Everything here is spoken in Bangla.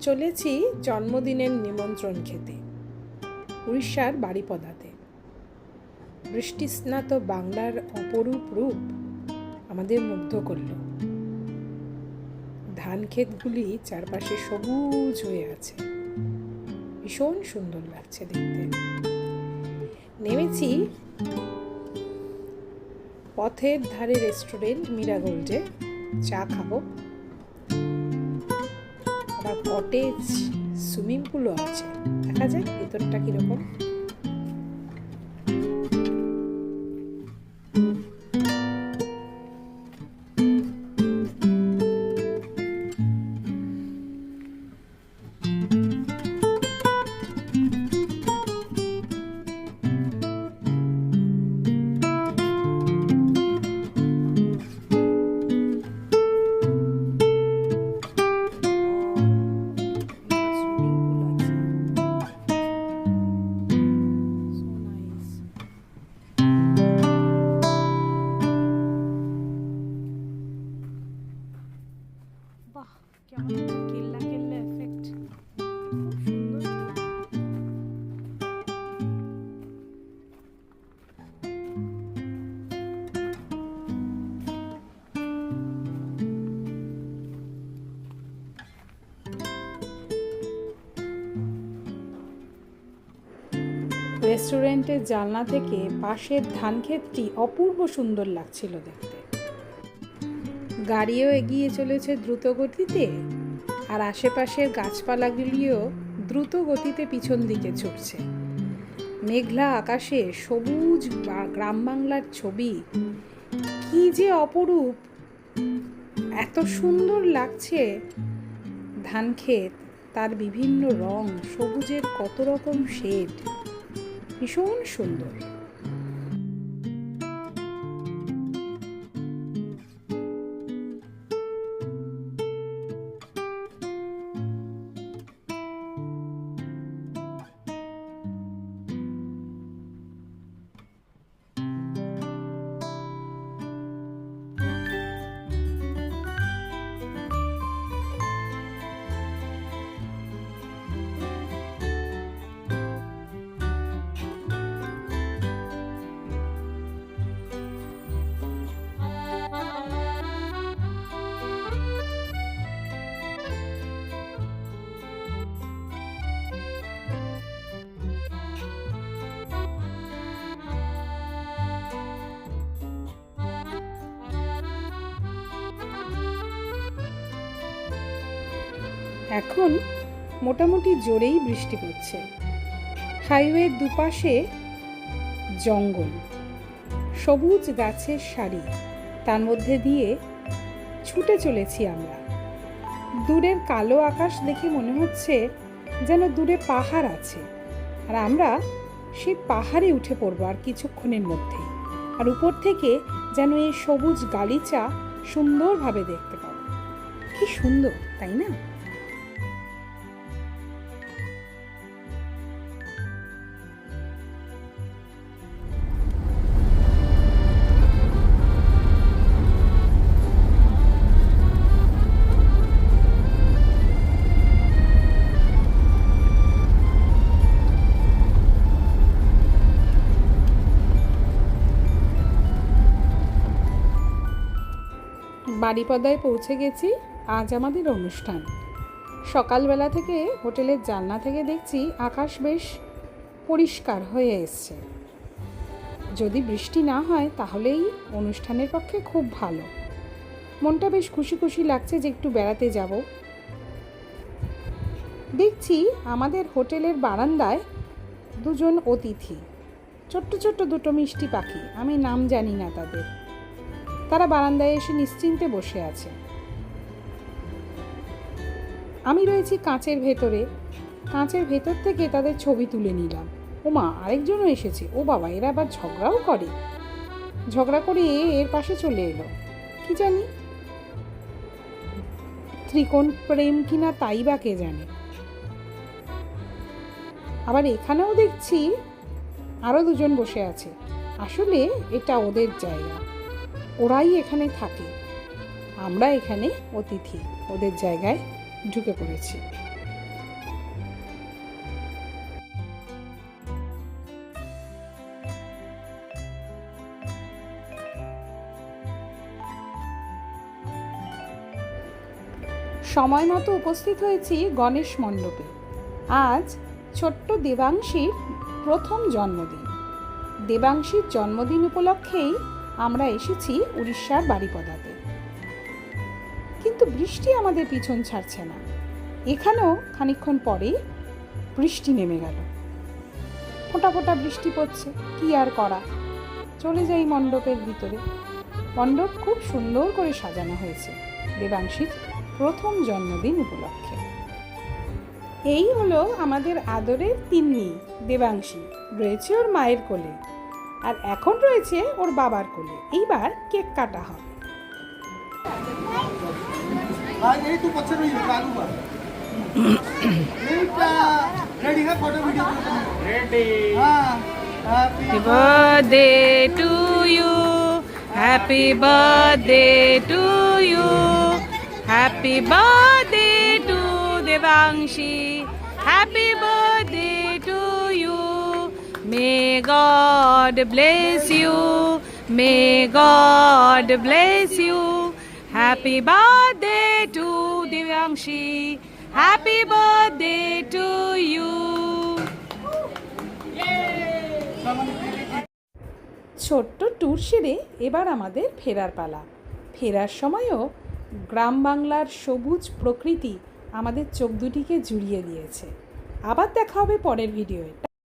চলেছি জন্মদিনের নিমন্ত্রণ খেতে, উড়িষ্যার বাড়িপদাতে। বৃষ্টিস্নাত বাংলার অপরূপ রূপ আমাদের মুগ্ধ করল। ধান ক্ষেতগুলি চারপাশে সবুজ হয়ে আছে। ভীষণ সুন্দর লাগছে দেখতে। নেমেছি পথের ধারে রেস্টুরেন্ট মীরা গোল্ডে। চা খাব। আবার কটেজ সুইমিং পুলও আছে। দেখা যাক ভেতরটা কীরকম। রেস্টুরেন্টের জানলা থেকে পাশের ধানক্ষেতটি অপূর্ব সুন্দর লাগছিল দেখতে। গাড়িও এগিয়ে চলেছে দ্রুত গতিতে আর আশেপাশের গাছপালাগুলিও দ্রুত গতিতে পিছন দিকে ছুটছে। মেঘলা আকাশে সবুজ গ্রাম বাংলার ছবি, কি যে অপরূপ! এত সুন্দর লাগছে। ধান ক্ষেত তার বিভিন্ন রং, সবুজের কত রকম শেড। ভীষণ সুন্দর। এখন মোটামুটি জোরেই বৃষ্টি পড়ছে। হাইওয়ের দুপাশে জঙ্গল, সবুজ গাছের সারি তার মধ্যে দিয়ে ছুটে চলেছি আমরা। দূরের কালো আকাশ দেখে মনে হচ্ছে যেন দূরে পাহাড় আছে, আর আমরা সেই পাহাড়ে উঠে পড়ব আর কিছুক্ষণের মধ্যে, আর উপর থেকে যেন এই সবুজ গালিচা সুন্দরভাবে দেখতে পাবো। কি সুন্দর, তাই না? বাড়িপদায় পৌঁছে গেছি, আজ আমাদের অনুষ্ঠান। সকালবেলা থেকে হোটেলের জানলা থেকে দেখছি আকাশ বেশ পরিষ্কার হয়ে এসছে। যদি বৃষ্টি না হয়, তাহলেই অনুষ্ঠানের পক্ষে খুব ভালো। মনটা বেশ খুশি খুশি লাগছে যে একটু বেড়াতে যাব। দেখছি আমাদের হোটেলের বারান্দায় দুজন অতিথি। ছোট্ট ছোট্ট দুটো মিষ্টি পাখি, আমি নাম জানি না তাদের। তারা বারান্দায় এসে নিশ্চিন্তে বসে আছে। আমি রয়েছি কাঁচের ভেতরে। কাঁচের ভেতর থেকে তাদের ছবি তুলে নিলাম। ও মা আরেকজনও এসেছে। ও বাবা, এরা আবার ঝগড়াও করে। ঝগড়া করে এর পাশে চলে এলো। কি জানি? ত্রিকোণ প্রেম কিনা তাই বা কে জানে। আবার এখানেও দেখছি আরও দুজন বসে আছে। আসলে এটা ওদের জায়গা। ওরাই এখানে থাকে। আমরা এখানে অতিথি, ওদের জায়গায় ঢুকে পড়েছি। সময় মতো উপস্থিত হয়েছি গণেশ মণ্ডপে। আজ ছোট্ট দেবাংশীর প্রথম জন্মদিন। দেবাংশীর জন্মদিন উপলক্ষেই আমরা এসেছি উড়িষ্যার বাড়িপদাতে কিন্তু বৃষ্টি আমাদের পিছন ছাড়ছে না। এখানেও খানিকক্ষণ পরেই বৃষ্টি নেমে গেল। ফোঁটা ফোঁটা বৃষ্টি পড়ছে, কি আর করা? চলে যাই মণ্ডপের ভিতরে। মণ্ডপ খুব সুন্দর করে সাজানো হয়েছে, দেবাংশীর প্রথম জন্মদিন উপলক্ষে। এই হলো আমাদের আদরের তিন্নি, দেবাংশী। রয়েছে ওর মায়ের কোলে। আর এখন রয়েছে ওর বাবার কোলে। এইবার কেক কাটা হবে। Debanshi happy birthday to you May God bless you. May God bless you. Happy birthday to Devangshi. Happy birthday to you. ছোট্ট ট্যুর সেরে এবার আমাদের ফেরার পালা ফেরার সময়ও গ্রাম বাংলার সবুজ প্রকৃতি আমাদের চোখ দুটিকে জুড়িয়ে দিয়েছে আবার দেখা হবে পরের ভিডিওয়ে